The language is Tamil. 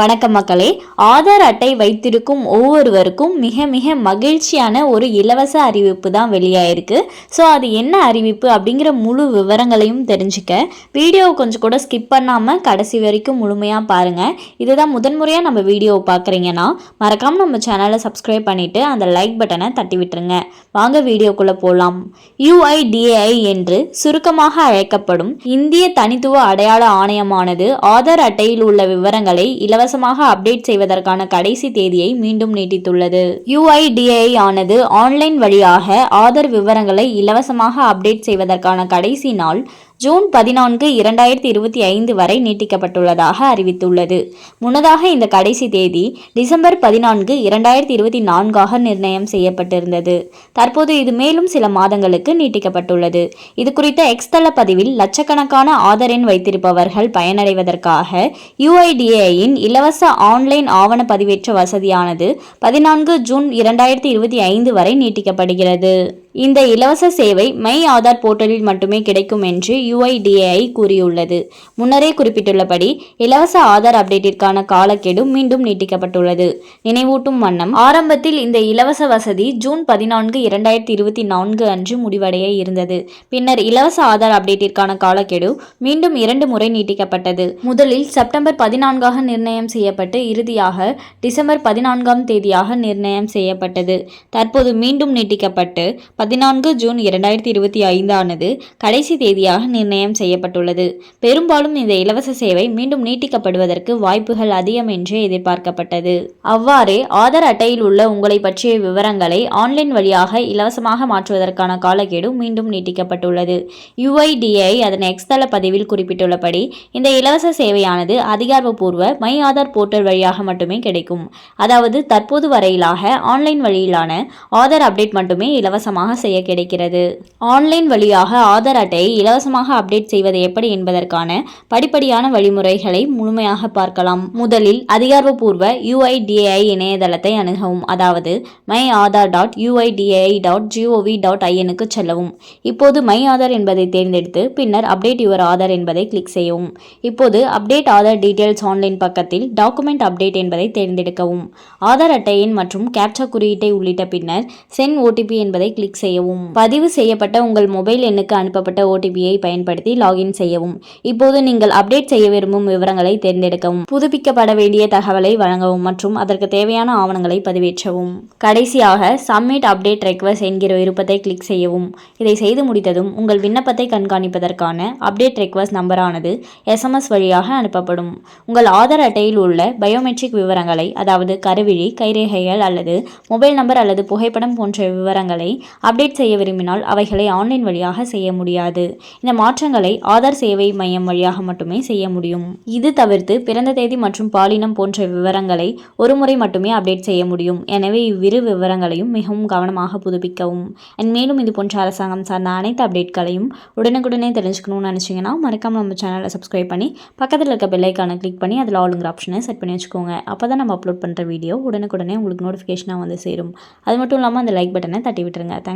வணக்கம் மக்களே. ஆதார் அட்டை வைத்திருக்கும் ஒவ்வொருவருக்கும் மிக மிக மகிழ்ச்சியான ஒரு இலவச அறிவிப்பு தான் வெளியாயிருக்கு. ஸோ அது என்ன அறிவிப்பு அப்படிங்கிற முழு விவரங்களையும் தெரிஞ்சுக்க. வீடியோவை கொஞ்சம் கூட ஸ்கிப் பண்ணாமல் கடைசி வரைக்கும் முழுமையாக பாருங்கள் இதுதான் முதன்முறையாக நம்ம வீடியோவை பார்க்குறீங்கன்னா மறக்காமல் நம்ம சேனலை சப்ஸ்கிரைப் பண்ணிவிட்டு அந்த லைக் பட்டனை தட்டி விட்டுருங்க. வாங்க வீடியோக்குள்ளே போகலாம் யுஐடிஏஐ என்று சுருக்கமாக அழைக்கப்படும் இந்திய தனித்துவ அடையாள ஆணையமானது ஆதார் அட்டையில் உள்ள விவரங்களை இலவசமாக அப்டேட் செய்வதற்கான கடைசி தேதியை மீண்டும் நீட்டித்துள்ளது. யுஐடிஏஐ ஆனது ஆன்லைன் வழியாக ஆதார் விவரங்களை இலவசமாக அப்டேட் செய்வதற்கான கடைசி நாள் ஜூன் பதினான்கு இரண்டாயிரத்தி இருபத்தி ஐந்து வரை நீட்டிக்கப்பட்டுள்ளதாக அறிவித்துள்ளது. முன்னதாக இந்த கடைசி தேதி டிசம்பர் பதினான்கு இரண்டாயிரத்தி இருபத்தி நான்காக நிர்ணயம் செய்யப்பட்டிருந்தது. தற்போது இது மேலும் சில மாதங்களுக்கு நீட்டிக்கப்பட்டுள்ளது. இது குறித்த எக்ஸ்தல பதிவில் லட்சக்கணக்கான ஆதார் எண் வைத்திருப்பவர்கள் பயனடைவதற்காக யுஐடிஏயின் இலவச ஆன்லைன் ஆவண பதிவேற்ற வசதியானது பதினான்கு ஜூன் இரண்டாயிரத்தி இருபத்தி ஐந்து வரை நீட்டிக்கப்படுகிறது. இந்த இலவச சேவை மை ஆதார் போர்ட்டலில் மட்டுமே கிடைக்கும் என்று யுஐடிஏஐ கூறியுள்ளது. முன்னரே குறிப்பிட்டுள்ளபடி இலவச ஆதார் அப்டேட்டிற்கான காலக்கெடு மீண்டும் நீட்டிக்கப்பட்டுள்ளது. நினைவூட்டும் வண்ணம் ஆரம்பத்தில் இந்த இலவச வசதி ஜூன் பதினான்கு இரண்டாயிரத்தி இருபத்தி நான்கு அன்று முடிவடைய இருந்தது. பின்னர் இலவச ஆதார் அப்டேட்டிற்கான காலக்கெடு மீண்டும் இரண்டு முறை நீட்டிக்கப்பட்டது. முதலில் செப்டம்பர் பதினான்காக நிர்ணயம் செய்யப்பட்டு இறுதியாக டிசம்பர் பதினான்காம் தேதியாக நிர்ணயம் செய்யப்பட்டது. தற்போது மீண்டும் நீட்டிக்கப்பட்டு பதினான்கு ஜூன் இரண்டாயிரத்தி இருபத்தி ஐந்தானது கடைசி தேதியாக நிர்ணயம் செய்யப்பட்டுள்ளது. பெரும்பாலும் இந்த இலவச சேவை மீண்டும் நீட்டிக்கப்படுவதற்கு வாய்ப்புகள் அதிகம் என்று எதிர்பார்க்கப்பட்டது. அவ்வாறே ஆதார் அட்டையில் உள்ள உங்களை பற்றிய விவரங்களை ஆன்லைன் வழியாக இலவசமாக மாற்றுவதற்கான காலக்கெடு மீண்டும் நீட்டிக்கப்பட்டுள்ளது. யுஐடிஐ அதன் எக்ஸ்தள பதிவில் குறிப்பிட்டுள்ளபடி இந்த இலவச சேவையானது அதிகாரப்பூர்வ மை ஆதார் போர்ட்டல் வழியாக மட்டுமே கிடைக்கும். அதாவது தற்போது வரையிலாக ஆன்லைன் வழியிலான ஆதார் அப்டேட் மட்டுமே இலவசமாக செய்ய கிடைக்கிறது. ஆன்லைன் வழியாக ஆதார் அட்டையை இலவசமாக அப்டேட் செய்வது எப்படி என்பதற்கான படிப்படியான வழிமுறைகளை முழுமையாக பார்க்கலாம். முதலில் அதிகாரப்பூர்வ யுஐடிஏஐ இணையதளத்தை அணுகவும். அதாவது my Aadhaar dot UIDAI dot GOV dot ஐஎனுக்கு செல்லவும். இப்போது மை ஆதார் என்பதை தேர்ந்தெடுத்து பின்னர் அப்டேட் யுவர் ஆதார் என்பதை கிளிக் செய்யவும். இப்போது அப்டேட் ஆதார் டீடைல்ஸ் ஆன்லைன் பக்கத்தில் டாக்குமெண்ட் அப்டேட் என்பதை தேர்ந்தெடுக்கவும். ஆதார் அட்டையின் மற்றும் கேப்சா குறியீட்டை உள்ளிட்ட பின்னர் சென் ஓடிபி என்பதை கிளிக் செய்யவும். பதிவு செய்யப்பட்ட உங்கள் மொபைல் எண்ணுக்கு அனுப்பப்பட்ட ஓடிபியை பயன்படுத்தி லாகின் செய்யவும். இப்போது நீங்கள் அப்டேட் செய்ய விரும்பும் விவரங்களை தேர்ந்தெடுக்கவும். புதுப்பிக்கப்பட வேண்டிய தகவலை வழங்கவும் மற்றும் அதற்கு தேவையான ஆவணங்களை பதிவேற்றவும். கடைசியாக சப்மிட் அப்டேட் ரெக்வஸ்ட் என்கிற விருப்பத்தை கிளிக் செய்யவும். இதை செய்து முடித்ததும் உங்கள் விண்ணப்பத்தை கண்காணிப்பதற்கான அப்டேட் ரெக்வஸ்ட் நம்பரானது எஸ்எம்எஸ் வழியாக அனுப்பப்படும். உங்கள் ஆதார் அட்டையில் உள்ள பயோமெட்ரிக் விவரங்களை அதாவது கருவிழி கைரேகைகள் அல்லது மொபைல் நம்பர் அல்லது புகைப்படம் போன்ற விவரங்களை அப்டேட் அப்டேட் செய்ய விரும்பினால் அவைகளை ஆன்லைன் வழியாக செய்ய முடியாது. இந்த மாற்றங்களை ஆதார் சேவை மையம் வழியாக மட்டுமே செய்ய முடியும். இது தவிர்த்து பிறந்த தேதி மற்றும் பாலினம் போன்ற விவரங்களை ஒரு முறை மட்டுமே அப்டேட் செய்ய முடியும். எனவே இவ்விரு விவரங்களையும் மிகவும் கவனமாக புதுப்பிக்கவும். அண்ட் மேலும் இது போன்ற அரசாங்கம் சார்ந்த அனைத்து அப்டேட்களையும் உடனுக்குடனே தெரிஞ்சுக்கணும்னு நினச்சிங்கன்னா மறக்காமல் நம்ம சேனலை சப்ஸ்கிரைப் பண்ணி பக்கத்தில் இருக்க பெல்லைக்கான கிளிக் பண்ணி அதில் ஆளுங்கிற ஆப்ஷனை செட் பண்ணி வச்சுக்கோங்க. அப்போ தான் நம்ம அப்லோட் பண்ணுற வீடியோ உடனுக்குடனே உங்களுக்கு நோட்டிஃபிகேஷனாக வந்து சேரும். அது மட்டும் இல்லாமல் அந்த லைக் பட்டனை தட்டி விட்டுருங்க. Thanks